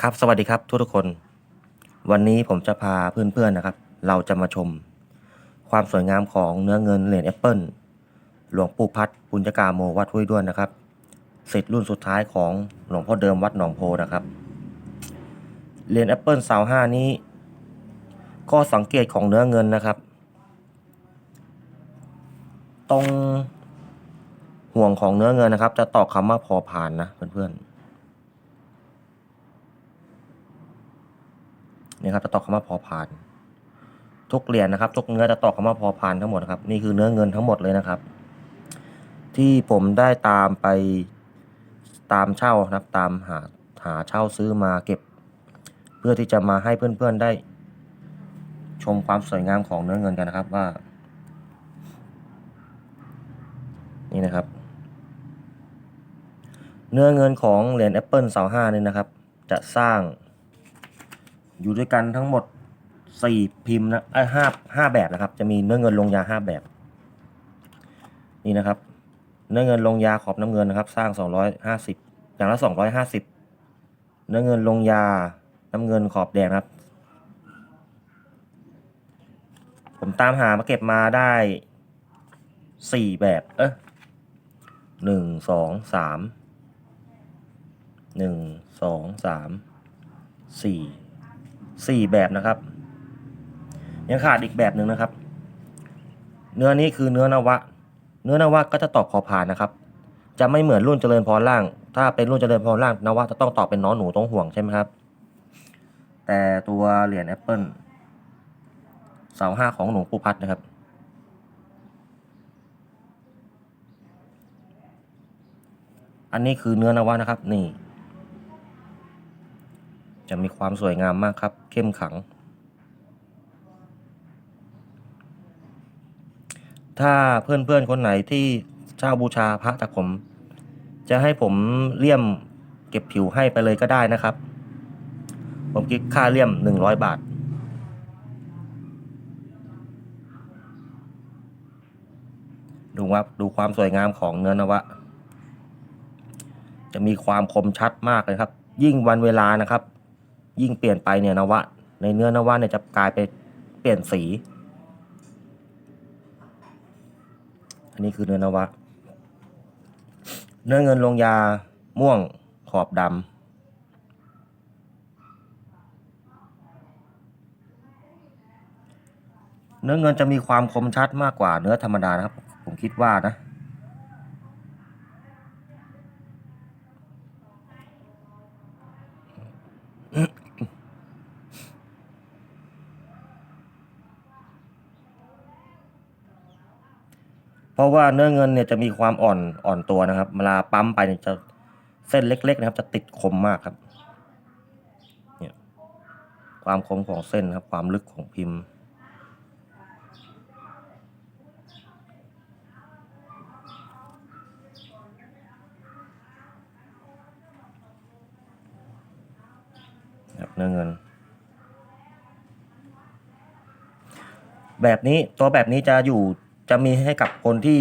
ครับสวัสดีครับทุกทุกคน วันนี้ผมจะพาเพื่อนๆนะครับ เราจะมาชม ความสวยงามของเนื้อเงินเหรียญแอปเปิลหลวงปู่พัดปุญญกาโมวัดห้วยด้วนนะครับสิทธิ์รุ่นสุดท้ายของหลวงพ่อเดิมวัดหนองโพนะครับเหรียญแอปเปิลเสาห้านี้ข้อสังเกตของเนื้อเงินนะครับ ตรงห่วงของเนื้อเงินนะครับ จะตอกคำว่าพอผ่านนะเพื่อนๆ นี่ครับจะตอกคำว่าพอพาน ทุกเหรียญนะครับ ทุกเนื้อจะตอกคำว่าพอพานทั้งหมดนะครับ นี่คือเนื้อเงินทั้งหมดเลยนะครับ ที่ผมได้ตามไปตามเช่านะครับ ตามหาหาเช่าซื้อมาเก็บ เพื่อที่จะมาให้เพื่อนๆได้ ชมความสวยงามของเนื้อเงินกันนะครับว่า นี่นะครับ เนื้อเงินของเหรียญแอปเปิลเสาห้านี่นะครับ จะสร้าง อยู่ด้วยกันทั้งหมดสี่พิมพ์นะไอ้ห้าห้าแบบนะครับ จะมีเนื้อเงินลงยาห้าแบบ นี่นะครับ เนื้อเงินลงยาขอบน้ำเงินนะครับ สร้างสองร้อยห้าสิบอย่างละสองร้อยห้าสิบเนื้อเงินลงยาน้ำเงินขอบแดงครับ ผมตามหามาเก็บมาได้สี่แบบ เอ๊ะหนึ่งสองสามหนึ่งสองสามสี่ สี่แบบนะครับ ยังขาดอีกแบบหนึ่งนะครับ เนื้อนี้คือเนื้อนวะ เนื้อนวะก็จะตอบพอผ่านนะครับ จะไม่เหมือนรุ่นเจริญพรล่าง ถ้าเป็นรุ่นเจริญพรล่างนวะจะต้องตอบเป็นน้อหนูตรงห่วงใช่ไหมครับ แต่ตัวเหรียญแอปเปิลเสาห้าของหลวงปู่พัดนะครับอันนี้คือเนื้อนวะนะครับ นี่ จะมีความสวยงามมากครับ เข้มขัง ถ้าเพื่อนๆคนไหนที่เช่าบูชาพระจากผม จะให้ผมเลี่ยมเก็บผิวให้ไปเลยก็ได้นะครับ ผมคิดค่าเลี่ยมหนึ่งร้อยบาทดูว่าดูความสวยงามของเนื้อนวะ จะมีความคมชัดมากเลยครับ ยิ่งวันเวลานะครับ ยิ่งเปลี่ยนไปเนี่ยนวะในเนื้อนวะเนี่ยจะกลายไปเปลี่ยนสี อันนี้คือเนื้อนวะ เนื้อเงินลงยาม่วงขอบดำเนื้อเงินจะมีความคมชัดมากกว่าเนื้อธรรมดานะครับ ผมคิดว่านะ เพราะว่าเนื้อเงินเนี่ยจะมีความอ่อนอ่อนตัวนะครับเวลาปั๊มไปเนี่ยจะเส้นเล็ก ๆ นะครับ จะติดคมมากครับเนี่ยความคมของเส้นครับ ความลึกของพิมพ์ครับเนื้อเงินแบบนี้ตัวแบบนี้จะอยู่ จะมีให้กับคนที่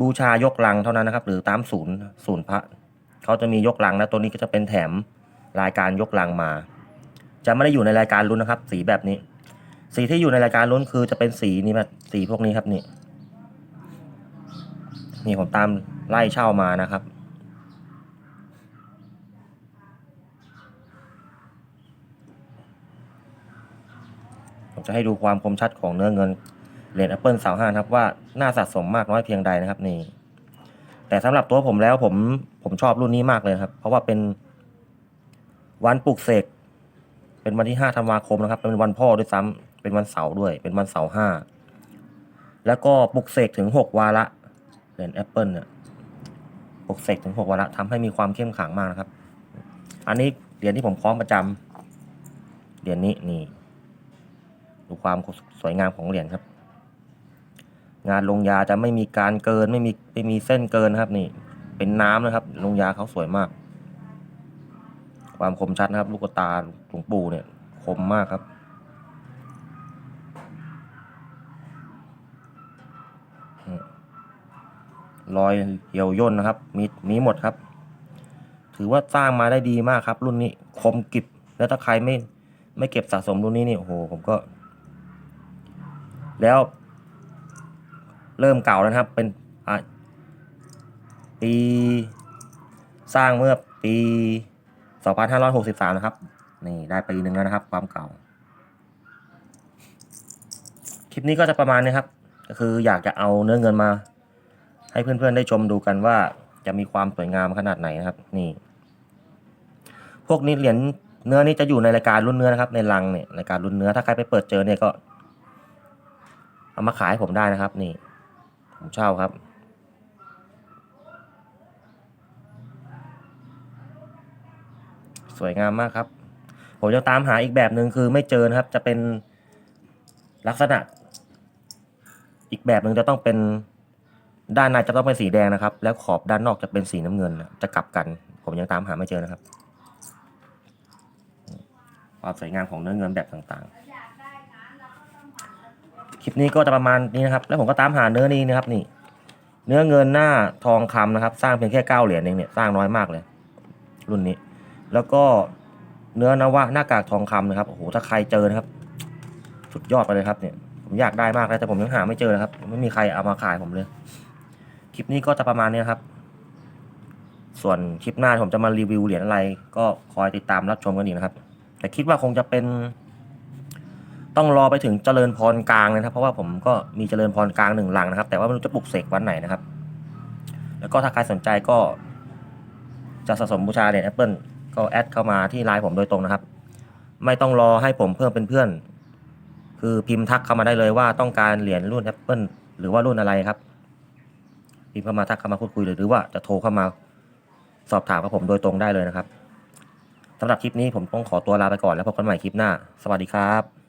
บูชายกลังเท่านั้นนะครับ หรือตามศูนย์ศูนย์พระเขาจะมียกลังนะตัวนี้ก็จะเป็นแถมรายการยกลังมา จะไม่ได้อยู่ในรายการลุ้นนะครับ สีแบบนี้ สีที่อยู่ในรายการลุ้นคือจะเป็นสีนี้แบบสีพวกนี้ครับนี่นี่ผมตามไล่เช่ามานะครับ ผมจะให้ดูความคมชัดของเนื้อเงินเหรียญแอปเปิลสาวห้านะครับว่าน่าสะสมมากน้อยเพียงใดนะครับนี่ แต่สำหรับตัวผมแล้วผมผมชอบรุ่นนี้มากเลยครับ เพราะว่าเป็นวันปลุกเสกเป็นวันที่ห้าธันวาคมนะครับ เป็นวันพ่อด้วยซ้ำเป็นวันเสาร์ด้วย เป็นวันเสาร์ห้าแล้วก็ปลุกเสกถึงหกวาระเหรียญแอปเปิลเนี่ยปลุกเสกถึงหกวาระทำให้มีความเข้มขลังมากนะครับ อันนี้เหรียญที่ผมคล้องประจำเหรียญนี้นี่ ดูความสวยงามของเหรียญครับ งานลงยาจะไม่มีการเกินไม่มีไม่มีเส้นเกินนะครับ นี่เป็นน้ำนะครับ ลงยาเขาสวยมาก ความคมชัดนะครับ ลูกตาหลวงปู่เนี่ย คมมากครับรอยเหี่ยวย่นนะครับ มีมีหมดครับ ถือว่าสร้างมาได้ดีมากครับ รุ่นนี้คมกริบแล้วถ้าใครไม่ไม่เก็บสะสมรุ่นนี้นี่โอ้โหผมก็ แล้ว เริ่มเก่าแล้วนะครับ เป็นปีสร้างเมื่อปี 2563 นะครับ นี่ได้ปีหนึ่งแล้วนะครับ ความเก่า คลิปนี้ก็จะประมาณนี้ครับ ก็คืออยากจะเอาเนื้อเงินมา ให้เพื่อนๆได้ชมดูกันว่าจะมีความสวยงามขนาดไหนนะครับ นี่ พวกนี้เหรียญเนื้อนี้จะอยู่ในรายการรุ่นเนื้อนะครับ ในลังเนี่ยรายการรุ่นเนื้อถ้าใครไปเปิดเจอเนี่ยก็ เอามาขายให้ผมได้นะครับ นี่ ผมเช่าครับ สวยงามมากครับ ผมจะตามหาอีกแบบหนึ่งคือไม่เจอนะครับ จะเป็นลักษณะ อีกแบบหนึ่งจะต้องเป็นด้านในจะต้องเป็นสีแดงนะครับ แล้วขอบด้านนอกจะเป็นสีน้ำเงินจะกลับกัน ผมยังตามหาไม่เจอนะครับ ความสวยงามของเนื้อเงินแบบต่างๆ ลิปนี้ก็จะประมาณนี้นะครับ แล้วผมก็ตามหาเนื้อนี้นะครับนี่ เนื้อเงินหน้าทองคำนะครับ สร้างเพียงแค่เก้าเหรียญเองเนี่ยสร้างน้อยมากเลย รุ่นนี้ แล้วก็เนื้อนวะหน้ากากทองคำนะครับโอ้โหถ้าใครเจอนะครับสุดยอดไปเลยครับเนี่ยผมอยากได้มากเลยแต่ผมยังหาไม่เจอนะครับ ไม่มีใครเอามาขายผมเลยคลิปนี้ก็จะประมาณนี้นครับ ส่วนคลิปหน้าผมจะมารีวิวเหรียญอะไร ก็คอยติดตามรับชมกันอีกนะครับ แต่คิดว่าคงจะเป็น ต้องรอไปถึงเจริญพรกลางเลยนะครับ เพราะว่าผมก็มีเจริญพรกลางหนึ่งหลังนะครับ แต่ว่าไม่รู้จะปลุกเสกวันไหนนะครับ แล้วก็ถ้าใครสนใจก็จะสะสมบูชาเหรียญแอปเปิลก็แอดเข้ามาที่ไลน์ผมโดยตรงนะครับ ไม่ต้องรอให้ผมเพิ่มเป็นเพื่อน คือพิมพ์ทักเข้ามาได้เลยว่าต้องการเหรียญรุ่นแอปเปิลหรือว่ารุ่นอะไรครับ พิมพ์เข้ามาทักเข้ามาพูดคุยหรือว่าจะโทรเข้ามาสอบถามกับผมโดยตรงได้เลยนะครับสำหรับคลิปนี้ผมต้องขอตัวลาไปก่อนแล้วพบกันใหม่คลิปหน้า สวัสดีครับ